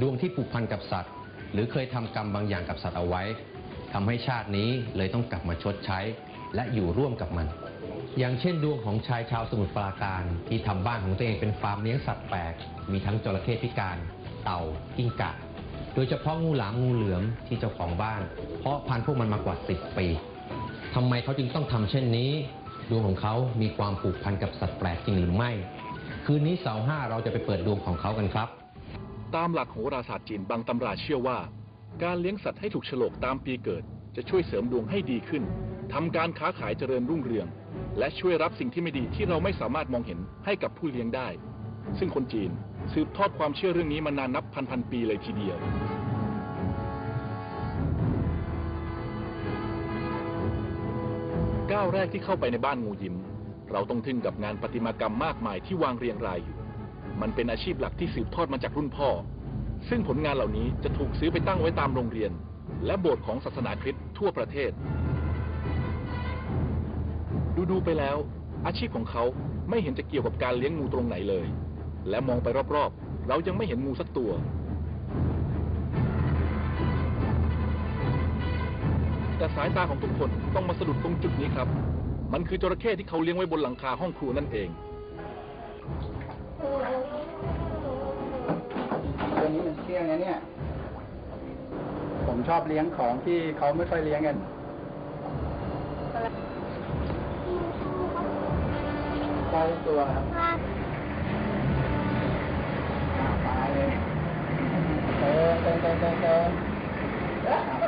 ดวงที่ผูกพันกับสัตว์ หรือเคยทำกรรมบางอย่างกับสัตว์เอาไว้ทำให้ชาตินี้เลยต้องกลับมาชดใช้ และอยู่ร่วมกับมัน อย่างเช่นดวงของชายชาวสมุทรปราการที่ทำบ้านของตัวเองเป็นฟาร์มเลี้ยงสัตว์แปลก มีทั้งจระเข้พิการ เต่า กิ้งก่าโดยเฉพาะงูหลามงูเหลือมที่เจ้าของบ้าน เพาะพันธุ์พวกมันมากว่า 10 ปีทำไมเขาจึงต้องทำเช่นนี้ ดวงของเขามีความผูกพันกับสัตว์แปลกจริงหรือไม่ คืนนี้เสาร์ห้าเราจะไปเปิดดวงของเขากันครับ ตามหลักโหราศาสตร์จีนบางตำราเชื่อว่า การเลี้ยงสัตว์ให้ถูกฉลกตามปีเกิด จะช่วยเสริมดวงให้ดีขึ้นทำการค้าขายเจริญรุ่งเรือง และช่วยรับสิ่งที่ไม่ดีที่เราไม่สามารถมองเห็นให้กับผู้เลี้ยงได้ ซึ่งคนจีนสืบทอดความเชื่อเรื่องนี้มานานนับพันพันปีเลยทีเดียวก้าวแรกที่เข้าไปในบ้านงูยิ้ม เราต้องทึ่งกับงานประติมากรรมมากมายที่วางเรียงรายอยู่ มันเป็นอาชีพหลักที่สืบทอดมาจากรุ่นพ่อ ซึ่งผลงานเหล่านี้จะถูกซื้อไปตั้งไว้ตามโรงเรียน และโบสถ์ของศาสนาคริสต์ทั่วประเทศ ดูดูๆไปแล้ว อาชีพของเขาไม่เห็นจะเกี่ยวกับการเลี้ยงงูตรงไหนเลย และมองไปรอบๆ เรายังไม่เห็นงูสักตัวแต่สายตาของทุกคนต้องมาสะดุดตรงจุดนี้ครับ มันคือจระเข้ที่เขาเลี้ยงไว้บนหลังคาห้องครัวนั่นเอง ตัวนี้มันเที่ยงนะเนี่ย ผมชอบเลี้ยงของที่เขาไม่ค่อยเลี้ยงกันได้ตัวครับอ่าไปเลยเติมเติมเติมเติม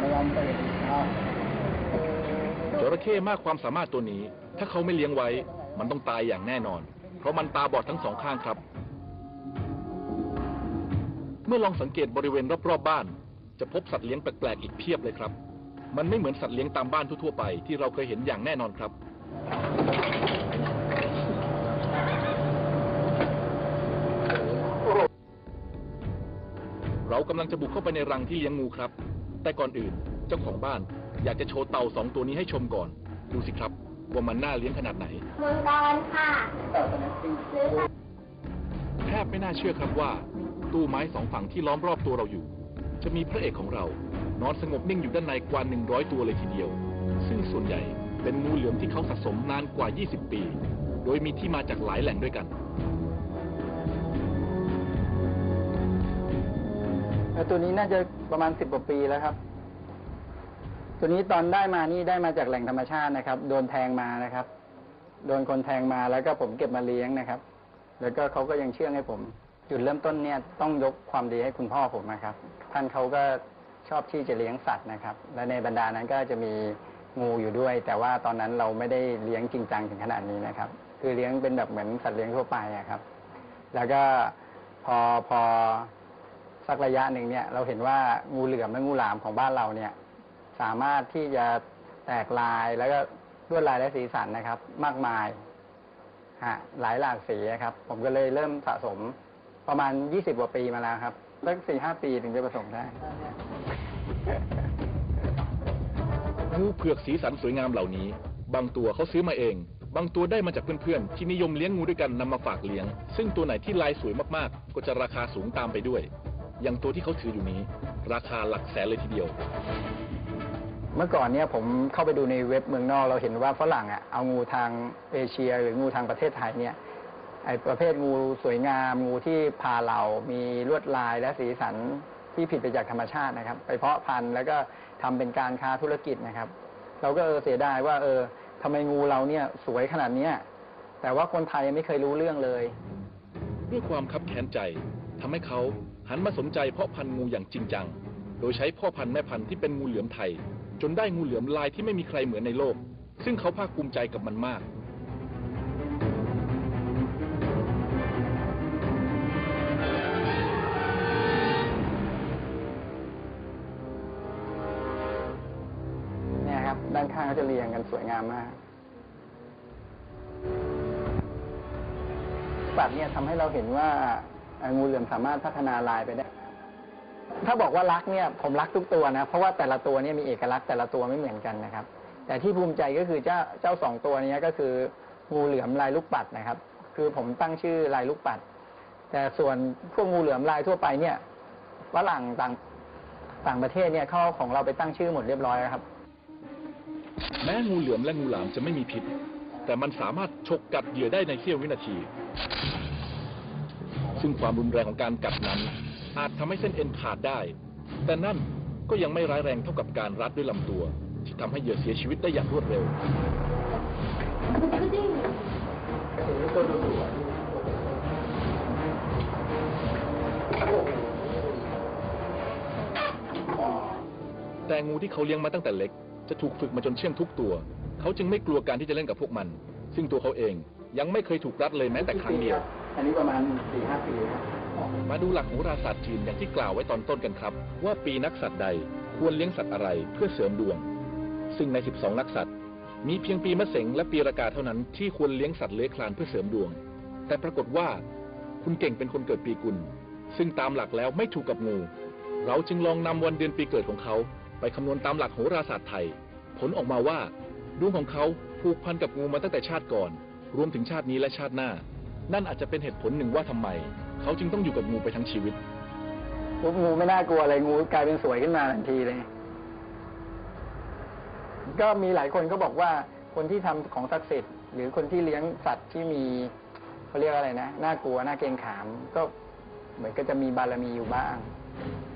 ไม่ยอมตื่นเอาจระเข้มากความสามารถตัวนี้ ถ้าเขาไม่เลี้ยงไว้ มันต้องตายอย่างแน่นอน เพราะมันตาบอดทั้งสองข้างครับ เมื่อลองสังเกตบริเวณรอบๆบ้าน จะพบสัตว์เลี้ยงแปลกๆอีกเพียบเลยครับ มันไม่เหมือนสัตว์เลี้ยงตามบ้านทั่วๆไปที่เราเคยเห็นอย่างแน่นอนครับเรากำลังจะบุกเข้าไปในรังที่เลี้ยงงูครับ แต่ก่อนอื่นเจ้าของบ้านอยากจะโชว์เต่าสองตัวนี้ให้ชมก่อน ดูสิครับ ว่ามันน่าเลี้ยงขนาดไหนมังกรค่ะเต่าตัวนั้นจริงหรือแทบไม่น่าเชื่อครับว่า ตู้ไม้สองฝั่งที่ล้อมรอบตัวเราอยู่ จะมีพระเอกของเรา นอนสงบนิ่งอยู่ด้านในกว่า 100 ตัวเลยทีเดียว ซึ่งส่วนใหญ่เป็นงูเหลือมที่เขาสะสมนานกว่า 20 ปี โดยมีที่มาจากหลายแหล่งด้วยกันแล้วตัวนี้น่าจะประมาณสิบกว่าปีแล้วครับ ตัวนี้ตอนได้มานี่ได้มาจากแหล่งธรรมชาตินะครับ โดนแทงมานะครับ โดนคนแทงมาแล้วก็ผมเก็บมาเลี้ยงนะครับ แล้วก็เขาก็ยังเชื่องให้ผม จุดเริ่มต้นเนี่ยต้องยกความดีให้คุณพ่อผมนะครับ ท่านเขาก็ชอบที่จะเลี้ยงสัตว์นะครับ และในบรรดานั้นก็จะมีงูอยู่ด้วย แต่ว่าตอนนั้นเราไม่ได้เลี้ยงจริงจังถึงขนาดนี้นะครับ คือเลี้ยงเป็นแบบเหมือนสัตว์เลี้ยงทั่วไปอะครับ แล้วก็พอพอสักระยะหนึ่งเนี่ย เราเห็นว่างูเหลือมและงูหลามของบ้านเราเนี่ย สามารถที่จะแตกลายแล้วก็ลวดลายและสีสันนะครับ มากมายฮะหลายหลากสีครับ ผมก็เลยเริ่มสะสมประมาณ 20กว่าปีมาแล้วครับสักสี่ห้าปีถึงจะผสมได้งูเผือกสีสันสวยงามเหล่านี้ บางตัวเขาซื้อมาเอง บางตัวได้มาจากเพื่อนๆ ที่นิยมเลี้ยงงูด้วยกันนำมาฝากเลี้ยง ซึ่งตัวไหนที่ลายสวยมากๆ ก็จะราคาสูงตามไปด้วย อย่างตัวที่เขาถืออยู่นี้ ราคาหลักแสนเลยทีเดียว เมื่อก่อนเนี่ยผมเข้าไปดูในเว็บเมืองนอก เราเห็นว่าฝรั่งอะเอางูทางเอเชีย หรืองูทางประเทศไทยเนี่ยไอประเภทงูสวยงาม งูที่พาเรามีลวดลายและสีสันที่ผิดไปจากธรรมชาตินะครับ ไปเพาะพันธุ์แล้วก็ทำเป็นการค้าธุรกิจนะครับ เราก็เออเสียดายว่า เออทำไมงูเราเนี่ยสวยขนาดเนี้ยแต่ว่าคนไทยไม่เคยรู้เรื่องเลย ด้วยความคับแค้นใจทำให้เขาหันมาสนใจเพาะพันธุ์งูอย่างจริงจัง โดยใช้พ่อพันธุ์แม่พันธุ์ที่เป็นงูเหลือมไทย จนได้งูเหลือมลายที่ไม่มีใครเหมือนในโลก ซึ่งเขาภาคภูมิใจกับมันมาก เนี่ยครับ ด้านข้างก็จะเรียงกันสวยงามมากปัดเนี่ยทำให้เราเห็นว่างูเหลือมสามารถพัฒนาลายไปได้ ถ้าบอกว่ารักเนี่ยผมรักทุกตัวนะ เพราะว่าแต่ละตัวเนี่ยมีเอกลักษณ์แต่ละตัวไม่เหมือนกันนะครับ แต่ที่ภูมิใจก็คือเจ้าเจ้าสองตัวนี้ก็คืองูเหลือมลายลูกปัดนะครับ คือผมตั้งชื่อลายลูกปัด แต่ส่วนพวกงูเหลือมลายทั่วไปเนี่ยฝรั่งต่างต่างประเทศเนี่ยเขาเอาของเราไปตั้งชื่อหมดเรียบร้อยแล้วครับ แม้งูเหลือมและงูหลามจะไม่มีพิษ แต่มันสามารถฉกกัดเหยื่อได้ในเสี้ยววินาที ซึ่งความรุนแรงของการกัดนั้น อาจทำให้เส้นเอ็นขาดได้ แต่นั่นก็ยังไม่ร้ายแรงเท่ากับการรัดด้วยลำตัว ที่ทำให้เหยื่อเสียชีวิตได้อย่างรวดเร็ว แต่งูที่เขาเลี้ยงมาตั้งแต่เล็ก จะถูกฝึกมาจนเชื่องทุกตัว เขาจึงไม่กลัวการที่จะเล่นกับพวกมัน ซึ่งตัวเขาเองยังไม่เคยถูกรัดเลยแม้แต่ครั้งเดียว อันนี้ประมาณสี่ห้าปีครับ มาดูหลักโหราศาสตร์จีนอย่างที่กล่าวไว้ตอนต้นกันครับ ว่าปีนักสัตว์ใดควรเลี้ยงสัตว์อะไรเพื่อเสริมดวง ซึ่งใน 12 นักสัตว์ มีเพียงปีมะเสงและปีรากาเท่านั้นที่ควรเลี้ยงสัตว์เลื้อยคลานเพื่อเสริมดวง แต่ปรากฏว่าคุณเก่งเป็นคนเกิดปีกุล ซึ่งตามหลักแล้วไม่ถูกกับงู เราจึงลองนำวันเดือนปีเกิดของเขา ไปคำนวณตามหลักโหราศาสตร์ไทย ผลออกมาว่าดวงของเขาผูกพันกับงูมาตั้งแต่ชาติก่อน รวมถึงชาตินี้และชาติหน้า นั่นอาจจะเป็นเหตุผลหนึ่งว่าทำไม เขาจึงต้องอยู่กับงูไปทั้งชีวิตปุ๊บงูไม่น่ากลัวอะไรงูกลายเป็นสวยขึ้นมาทันทีเลย ก็มีหลายคนก็บอกว่าคนที่ทำของศักดิ์สิทธิ์หรือคนที่เลี้ยงสัตว์ที่มีเขาเรียกอะไรนะน่ากลัวน่าเกรงขาม ก็เหมือนก็จะมีบารมีอยู่บ้าง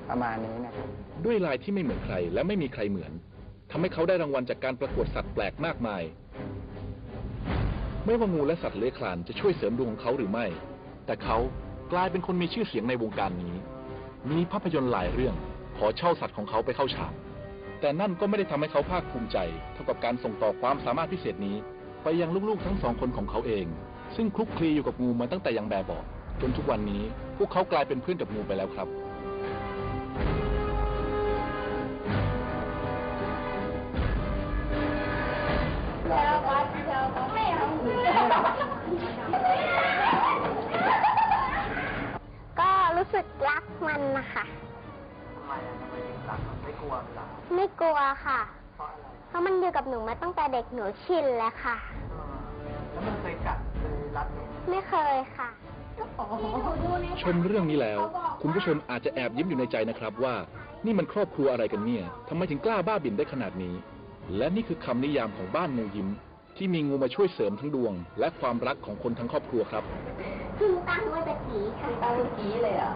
ประมาณนี้นะครับด้วยลายที่ไม่เหมือนใครและไม่มีใครเหมือนทำให้เขาได้รางวัลจากการประกวดสัตว์แปลกมากมาย ไม่ว่างูและสัตว์เลื้อยคลานจะช่วยเสริมดวงของเขาหรือไม่ แต่เขา กลายเป็นคนมีชื่อเสียงในวงการนี้ มีภาพยนตร์หลายเรื่อง ขอเช่าสัตว์ของเขาไปเข้าฉาก แต่นั่นก็ไม่ได้ทำให้เขาภาคภูมิใจ เท่ากับการส่งต่อความสามารถพิเศษนี้ ไปยังลูกๆทั้งสองคนของเขาเอง ซึ่งคลุกคลีอยู่กับงูมาตั้งแต่ยังแบบเบาะจนทุกวันนี้ พวกเขากลายเป็นเพื่อนกับงูไปแล้วครับ รักไม่กลัวมันหรอไม่กลัวค่ะ เพราะอะไรเพราะมันอยู่กับหนูมาตั้งแต่เด็กหนูชินแล้วค่ะแล้วมันเคยกัดเคยรัดหนูไม่เคยค่ะชมเรื่องนี้แล้ว คุณผู้ชมอาจจะแอบยิ้มอยู่ในใจนะครับว่า นี่มันครอบครัวอะไรกันเนี่ยทำไมถึงกล้าบ้าบิ่นได้ขนาดนี้ และนี่คือคำนิยามของบ้านงูยิ้ม ที่มีงูมาช่วยเสริมทั้งดวง และความรักของคนทั้งครอบครัวครับ คือตั้งไว้แต่ผีค่ะ ตั้งผีเลยอะ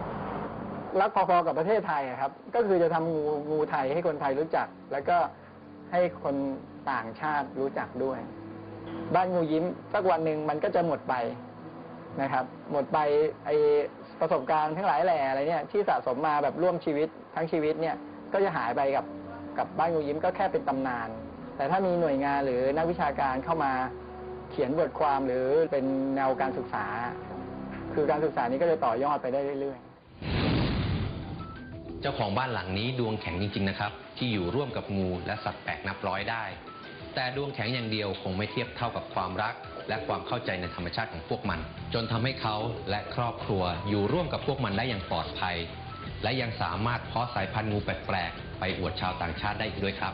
รักพอๆกับประเทศไทยอะครับ ก็คือจะทำงูงูไทยให้คนไทยรู้จัก แล้วก็ให้คนต่างชาติรู้จักด้วย บ้านงูยิ้มสักวันหนึ่งมันก็จะหมดไปนะครับ หมดไปไอประสบการณ์ทั้งหลายแหล่อะไรเนี่ย ที่สะสมมาแบบร่วมชีวิตทั้งชีวิตเนี่ย ก็จะหายไปกับกับบ้านงูยิ้มก็แค่เป็นตำนาน แต่ถ้ามีหน่วยงานหรือนักวิชาการเข้ามาเขียนบทความหรือเป็นแนวการศึกษา คือการศึกษานี้ก็จะต่อยอดไปได้เรื่อยๆ จ้าของบ้านหลังนี้ดวงแข็งจริง ๆ นะครับ ที่อยู่ร่วมกับงูและสัตว์แปลกนับร้อยได้ แต่ดวงแข็งอย่างเดียวคงไม่เทียบเท่ากับความรัก และความเข้าใจในธรรมชาติของพวกมัน จนทำให้เขาและครอบครัวอยู่ร่วมกับพวกมันได้อย่างปลอดภัย และยังสามารถเพาะสายพันธุ์งูแปลกๆไปอวดชาวต่างชาติได้อีกด้วยครับ